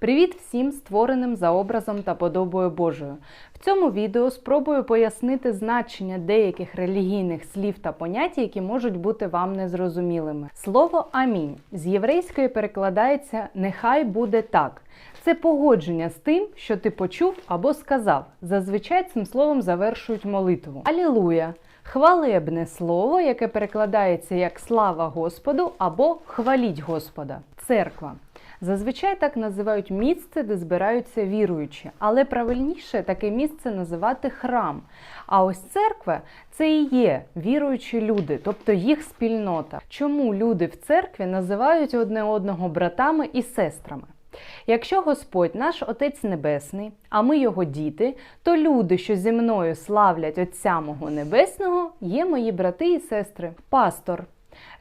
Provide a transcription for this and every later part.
Привіт всім створеним за образом та подобою Божою. В цьому відео спробую пояснити значення деяких релігійних слів та понять, які можуть бути вам незрозумілими. Слово амінь з єврейської перекладається Нехай буде так. Це погодження з тим, що ти почув або сказав. Зазвичай цим словом завершують молитву. Алілуя! Хвалебне слово, яке перекладається як слава Господу або хваліть Господа. Церква. Зазвичай так називають місце, де збираються віруючі, але правильніше таке місце називати храм. А ось церква це і є віруючі люди, тобто їх спільнота. Чому люди в церкві називають одне одного братами і сестрами? Якщо Господь наш Отець Небесний, а ми його діти, то люди, що зі мною славлять Отця мого Небесного, є мої брати і сестри. Пастор.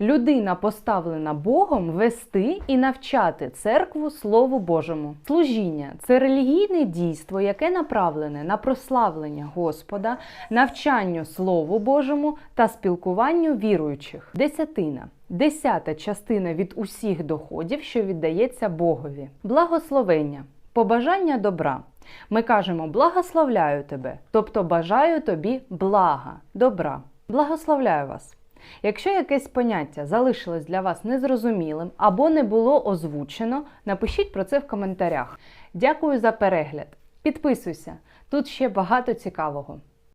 Людина поставлена Богом вести і навчати церкву Слову Божому. Служіння це релігійне дійство, яке направлене на прославлення Господа, навчанню Слову Божому та спілкуванню віруючих. Десятина. Десята частина від усіх доходів, що віддається Богові. Благословення. Побажання добра. Ми кажемо благословляю тебе, тобто бажаю тобі блага, добра. Благословляю вас. Якщо якесь поняття залишилось для вас незрозумілим або не було озвучено, напишіть про це в коментарях. Дякую за перегляд. Підписуйся, тут ще багато цікавого.